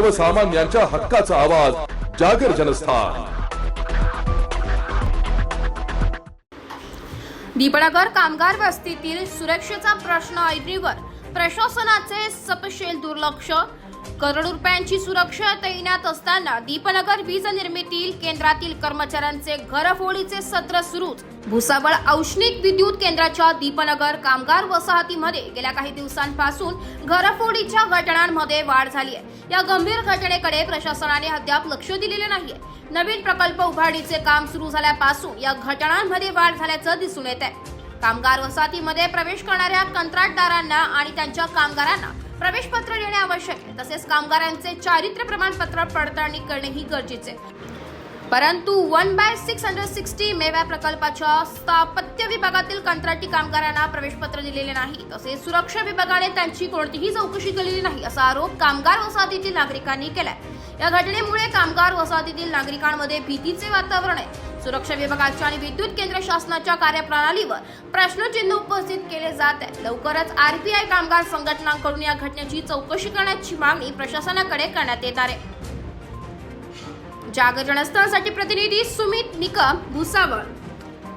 सर्वसामान्यांच्या हक्काचा आवाज जागर जनस्थान. दीपनगर कामगार वस्तीतील सुरक्षेचा प्रश्न ऐरणीवर प्रशासनाचे सपशेल दुर्लक्ष. करोड रुपयांची सुरक्षा तैनात असताना दीपनगर वीज निर्मिती केंद्रातील कर्मचाऱ्यांचे घरफोडीचे सत्र सुरूच. भुसावळ औष्णिक विद्युत केंद्राच्या दीपनगर कामगार वसाहतीमध्ये गेल्या काही दिवसांपासून घरफोडीच्या घटनांमध्ये वाढ झाली आहे या गंभीर घटनेकडे प्रशासनाने अद्याप लक्ष दिलेले नाहीये. नवीन प्रकल्प उभारणीचे काम सुरू झाल्यापासून या घटनांमध्ये वाढ झाल्याचं दिसून येत आहे कामगार वसाहतीमध्ये प्रवेश करणाऱ्या कंत्राटदारांना आणि त्यांच्या कामगारांना प्रवेशपत्र देणे आवश्यक आहे. तसेच कामगारांचे चारित्र्य प्रमाणपत्र पडताळणी करणेही गरजेचे आहे. परंतु one by six hundred sixty मेव्या प्रकल्पाच्या स्थापत्य विभागातील कंत्राटी कामगारांना प्रवेशपत्र दिलेले नाही. तसेच सुरक्षा विभागाने त्यांची कोणतीही चौकशी केलेली नाही असा आरोप कामगार वसाहतीतील नागरिकांनी केलाय. या घटनेमुळे कामगार वसाहतीतील नागरिकांमध्ये भीतीचे वातावरण आहे. सुरक्षा विभागाच्या आणि विद्युत केंद्र शासनाच्या कार्यप्रणालीवर प्रश्नचिन्ह उपस्थित केले जात आहे लवकरच आरपीआय कामगार संघटनांकडून या घटनेची चौकशी करण्याची मागणी प्रशासनाकडे करण्यात येणार आहे. जागर जनस्थळसाठी प्रतिनिधी सुमित निकम भुसावळ.